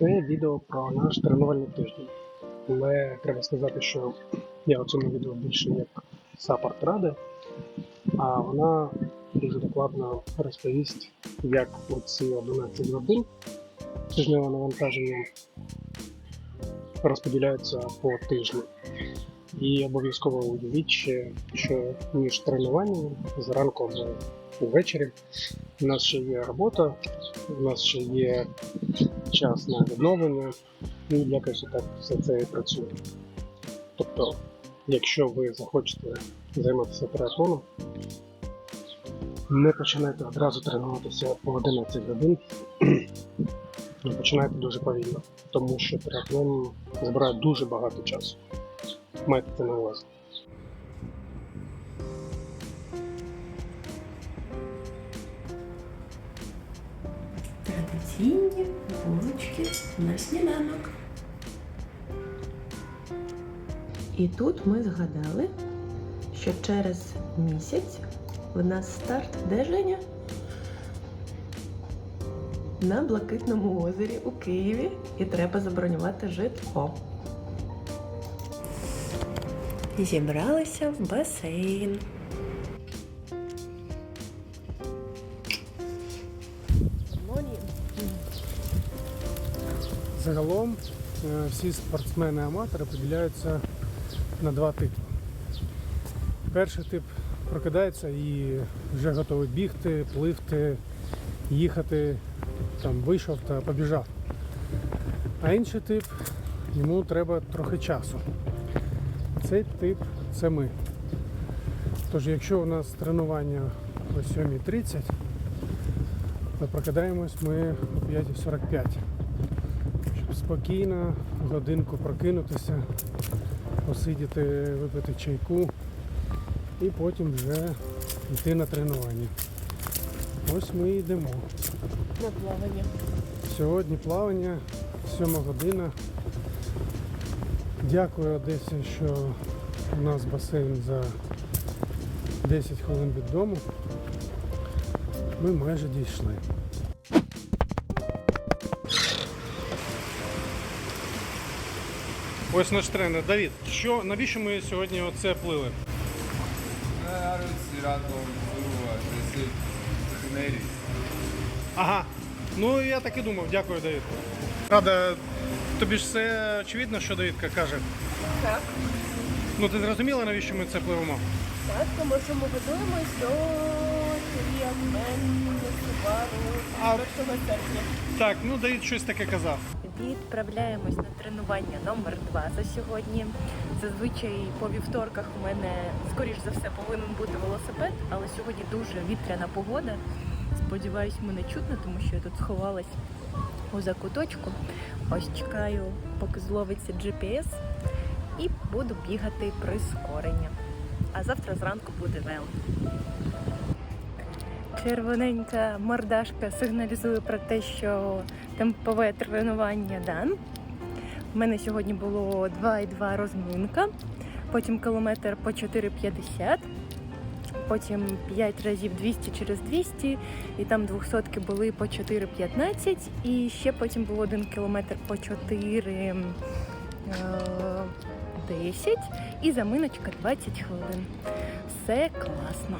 Це відео про наш тренувальний тиждень. Але треба сказати, що я у цьому відео більше як саппорт ради, а вона дуже докладно розповість, як оці 11 годин тижневого навантаження розподіляються по тижню. І обов'язково уявіть ще, що між тренуванням зранку або увечері у нас ще є робота, у нас ще є час на відновлення, і якось так все це і працює. Тобто, якщо ви захочете займатися триатлоном, не починайте одразу тренуватися по 11 годин, починайте дуже повільно, тому що триатлон збирає дуже багато часу. Майте це на увазі. Традиційні булочки на сніданок. І тут ми згадали, що через місяць в нас старт де? На Блакитному озері у Києві і треба забронювати житло. Зібралися в басейн. Загалом е, всі спортсмени-аматори поділяються на два типи. Перший тип прокидається і вже готовий бігти, пливти, їхати, там вийшов та побіжав. А інший тип йому треба трохи часу. Цей тип це ми. Тож, якщо у нас тренування о 7.30, то прокидаємось ми о 5.45 щоб спокійно годинку прокинутися, посидіти, випити чайку і потім вже йти на тренування. Ось ми йдемо. На плавання. Сьогодні плавання, 7 година. Дякую Одесі, що у нас басейн за 10 хвилин від дому. Ми майже дійшли. Ось наш тренер Давід. Що, навіщо ми сьогодні оце плили? Ага. Ну я так і думав, дякую, Давід. Рада, тобі ж все очевидно, що Давідка каже. Так, Ну ти зрозуміла, навіщо ми це пливемо? так, тому що ми готуємось до тріатмен фестивалю А- 1 серпня. Так, ну Давід щось таке казав. Відправляємось на тренування номер 2 за сьогодні. Зазвичай по вівторках у мене, скоріш за все, повинен бути велосипед, але сьогодні дуже вітряна погода. Сподіваюсь, мене чутно, тому що я тут сховалась у закуточку. Ось чекаю, поки зловиться GPS, і буду бігати прискорення. А завтра зранку буде вело. Червоненька мордашка сигналізує про те, що темпове тренування дан. У мене сьогодні було 2,2 розминка, потім кілометр по 4,50, потім 5 разів 200 через 200, і там 200 були по 4,15, і ще потім був один кілометр по 4. е, 10 і заминочка 20 хвилин. Все класно.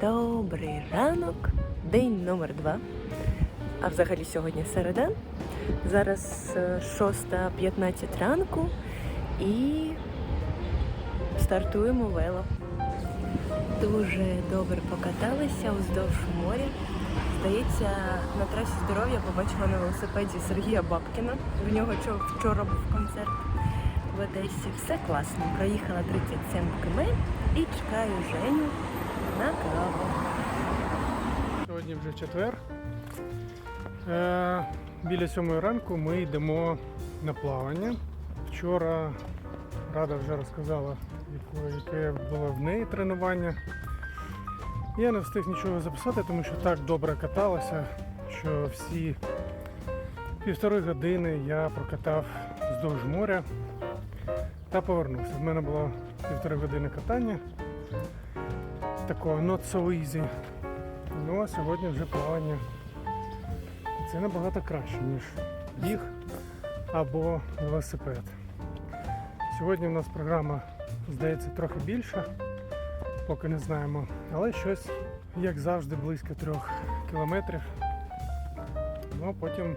Добрий ранок, день номер два. А взагалі сьогодні середа. Зараз е, 6.15 ранку і стартуємо вело. Дуже добре покаталися уздовж моря. Здається, на трасі здоров'я побачила на велосипеді Сергія Бабкіна. В нього вчора був концерт в Одесі. Все класно. Проїхала 37 км і чекаю Женю на каву. Сьогодні вже четвер. Е, біля сьомої ранку ми йдемо на плавання. Вчора Рада вже розказала, яке, було в неї тренування. Я не встиг нічого записати, тому що так добре каталася, що всі півтори години я прокатав вздовж моря та повернувся. В мене було півтори години катання. Такого not so easy. Ну а сьогодні вже плавання це набагато краще, ніж біг або велосипед. Сьогодні у нас програма, здається, трохи більша, поки не знаємо, але щось, як завжди, близько трьох кілометрів. Ну, а потім,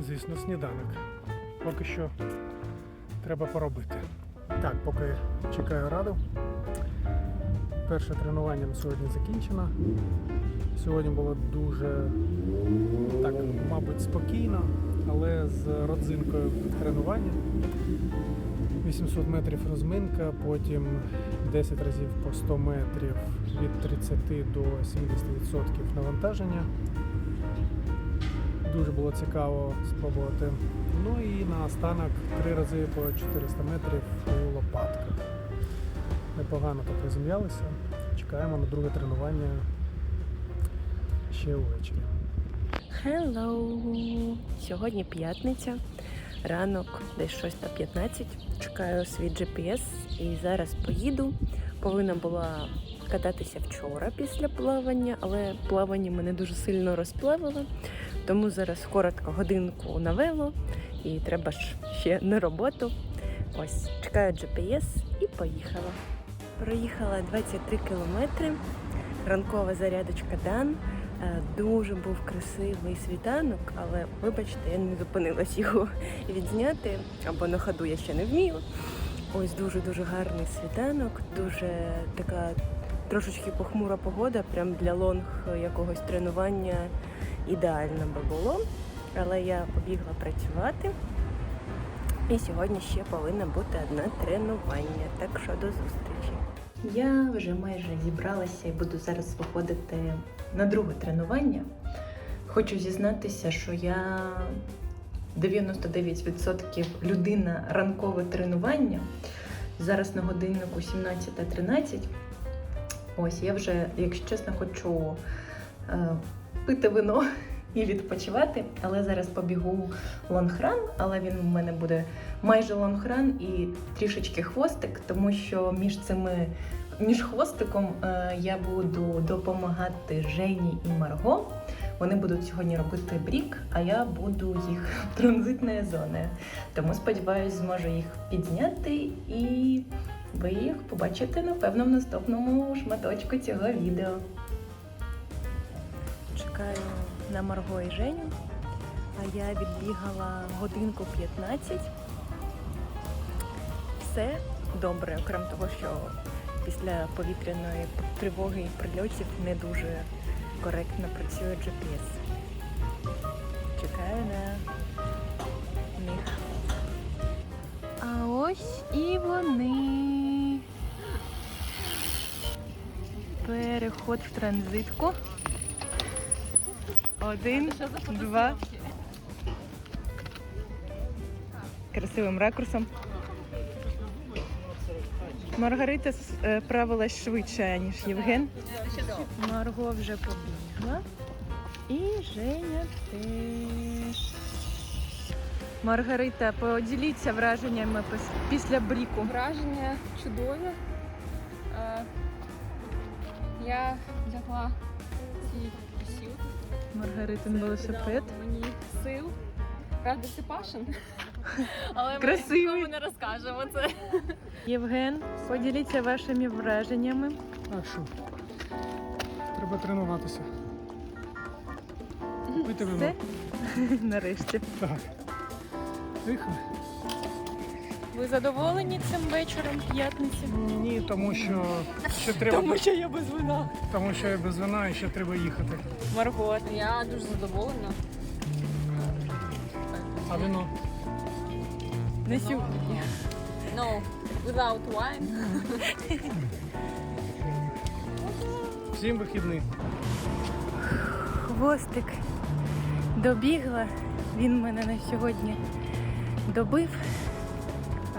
звісно, сніданок. Поки що треба поробити. Так, поки чекаю раду. Перше тренування на сьогодні закінчено. Сьогодні було дуже так, мабуть, спокійно, але з родзинкою тренування. 800 метрів розминка, потім 10 разів по 100 метрів від 30 до 70% навантаження. Дуже було цікаво спробувати. Ну і наостанок 3 рази по 400 метрів у лопатках. Непогано так розім'ялися. Чекаємо на друге тренування ще ввечері. Hello! Сьогодні п'ятниця, ранок, десь 6 на 15. Чекаю свій GPS і зараз поїду. Повинна була кататися вчора після плавання, але плавання мене дуже сильно розплавило. Тому зараз коротко годинку на вело і треба ж ще на роботу. Ось, чекаю GPS і поїхала. Проїхала 23 кілометри. Ранкова зарядочка Дан. Е, Дуже був красивий світанок, але вибачте, я не зупинилась його відзняти, або на ходу я ще не вмію. Ось дуже-дуже гарний світанок, дуже така трошечки похмура погода, прям для лонг якогось тренування ідеально би було. Але я побігла працювати. І сьогодні ще повинно бути одне тренування, так що до зустрічі. Я вже майже зібралася і буду зараз виходити на друге тренування. Хочу зізнатися, що я 99% людина ранкове тренування. Зараз на годиннику 17.13. Ось я вже, якщо чесно, хочу е, пити вино і відпочивати, але зараз побігу лонгран, але він у мене буде майже лонгран і трішечки хвостик, тому що між цими між хвостиком е, я буду допомагати Жені і Марго. Вони будуть сьогодні робити брік, а я буду їх транзитною зоною. Тому сподіваюся, зможу їх підзняти і ви їх побачите, напевно, в наступному шматочку цього відео. Чекаю на Марго і Женю. А я відбігала годинку 15. Все добре, окрім того, що після повітряної тривоги і прильотів не дуже коректно працює GPS. Чекаю на них. А ось і вони. Переход в транзитку. Один, два. Красивим ракурсом. Маргарита е, правилась швидше, ніж Євген. Марго вже побігла. І Женя теж. Маргарита, поділіться враженнями після бріку. Враження чудові. Е, я взяла ці. Маргаритин велосипед. Мені сил. Правда, це Пашин. Але ми нікому не розкажемо це. Євген, поділіться вашими враженнями. А що? Треба тренуватися. Пити вино. Все? Нарешті. Так. Поїхали. Ви задоволені цим вечором п'ятниці? Ні, тому що ще треба. що я без вина. Тому що я без вина і ще треба їхати. Марго, Я дуже задоволена. А вино? не сьогодні. No, without wine. Всім вихідний. Хвостик добігла. Він мене на сьогодні добив.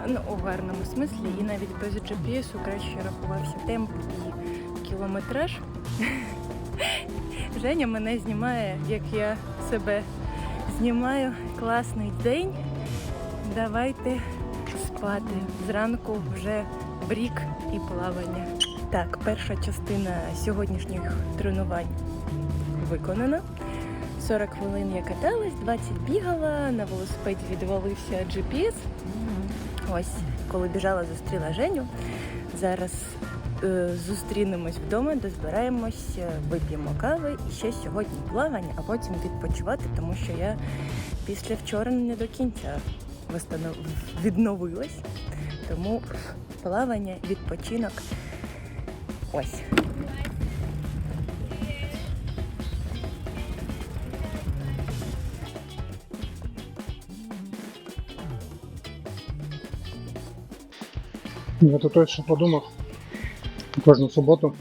Ну, у гарному смислі. І навіть без GPS краще рахувався темп і кілометраж. Женя мене знімає, як я себе знімаю. Класний день. Давайте спати. Зранку вже брік і плавання. Так, перша частина сьогоднішніх тренувань виконана. 40 хвилин я каталась, 20 бігала, на велосипеді відвалився GPS. Ось, коли біжала, зустріла Женю. Зараз е, зустрінемось вдома, дозбираємось, е, вип'ємо кави і ще сьогодні плавання, а потім відпочивати, тому що я після вчора не до кінця відновилась. Тому плавання, відпочинок. Ось. Я тут ось що подумав. Кожну суботу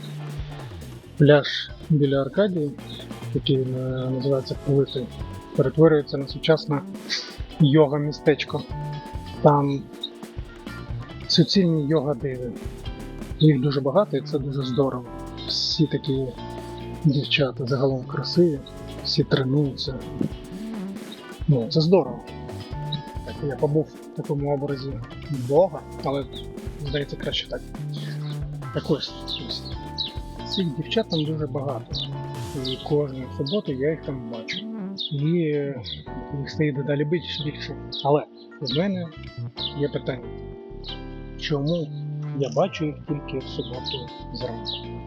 пляж біля Аркадії, який е, називається Плити, перетворюється на сучасне йога-містечко. Там суцільні йога-диви. Їх дуже багато і це дуже здорово. Всі такі дівчата загалом красиві, всі тренуються. Ну, це здорово. Так, я побув в такому образі Бога, але здається краще так. Так ось. Цих дівчат там дуже багато. І кожну суботу я їх там бачу. І їх стає дедалі більше. Але в мене є питання. Чому я бачу їх тільки в суботу зранку?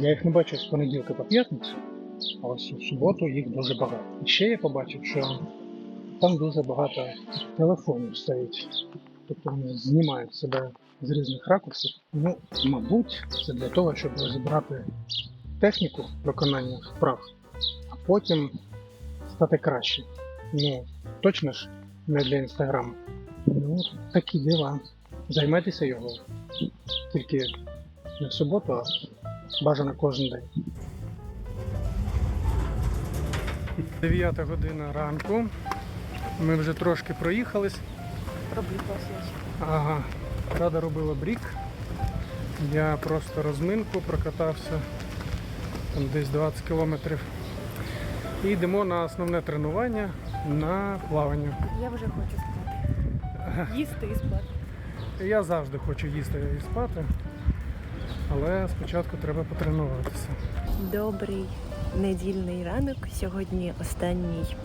Я їх не бачу з понеділка по п'ятницю, а ось в суботу їх дуже багато. І ще я побачив, що там дуже багато телефонів стоїть. Тобто вони знімають себе з різних ракурсів. Ну, мабуть, це для того, щоб розібрати техніку виконання вправ, а потім стати краще. Ну, точно ж не для інстаграму. Ну, такі діла. Займайтеся його. Тільки не в суботу, а бажано кожен день. 9 година ранку. Ми вже трошки проїхались. Ага, Рада робила брік. Я просто розминку прокатався там десь 20 кілометрів. І йдемо на основне тренування на плавання. Я вже хочу спати. Їсти і спати. Я завжди хочу їсти і спати, але спочатку треба потренуватися. Добрий недільний ранок. Сьогодні останній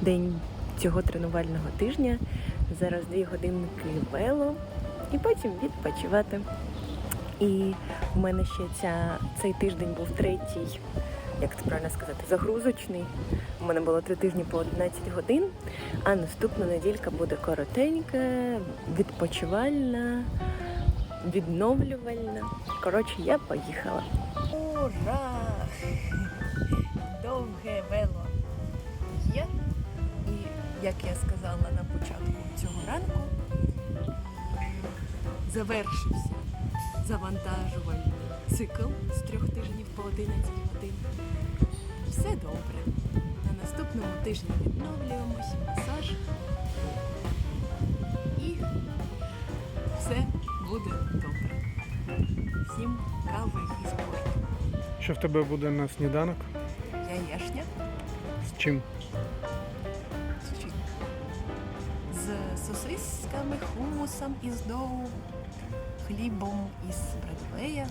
день цього тренувального тижня. Зараз дві годинки вело і потім відпочивати. І у мене ще ця, цей тиждень був третій, як це правильно сказати, загрузочний. У мене було три тижні по 11 годин, а наступна неділька буде коротенька, відпочивальна, відновлювальна. Коротше, я поїхала. Ура! Довге вело як я сказала на початку цього ранку, завершився завантажувальний цикл з трьох тижнів по 11 годин. Все добре. На наступному тижні відновлюємось, масаж. І все буде добре. Всім кави і спорту. Що в тебе буде на сніданок? Яєшня З чим? Сосисками, хумусом із доу, хлібом із брадвея.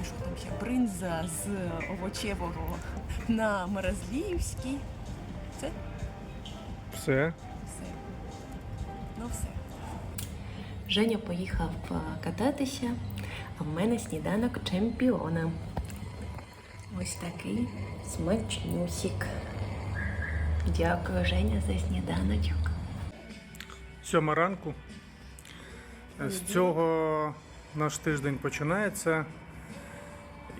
І що там ще? Бринза з овочевого на Морозліївській. Це Все. все. Ну все. Женя поїхав кататися, а в мене сніданок чемпіона. Ось такий смачнюсік. Дякую, Женя, за сніданочок. Сьома ранку. З цього наш тиждень починається.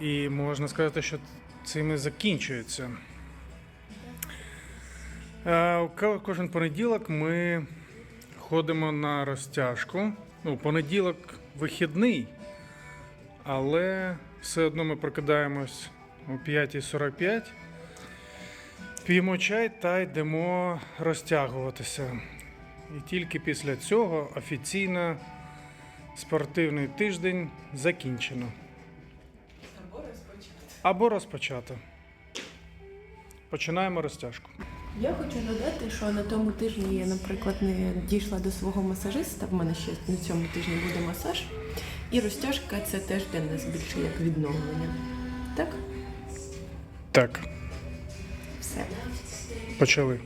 І можна сказати, що цим і закінчується. Е, Кожен понеділок ми ходимо на розтяжку. Ну, понеділок вихідний, але все одно ми прокидаємось о 5.45, п'ємо чай та йдемо розтягуватися. І тільки після цього офіційно спортивний тиждень закінчено. Або розпочато. Починаємо розтяжку. Я хочу додати, що на тому тижні я, наприклад, не дійшла до свого масажиста. В мене ще на цьому тижні буде масаж. І розтяжка це теж для нас більше як відновлення. Так? Так. Все. Почали.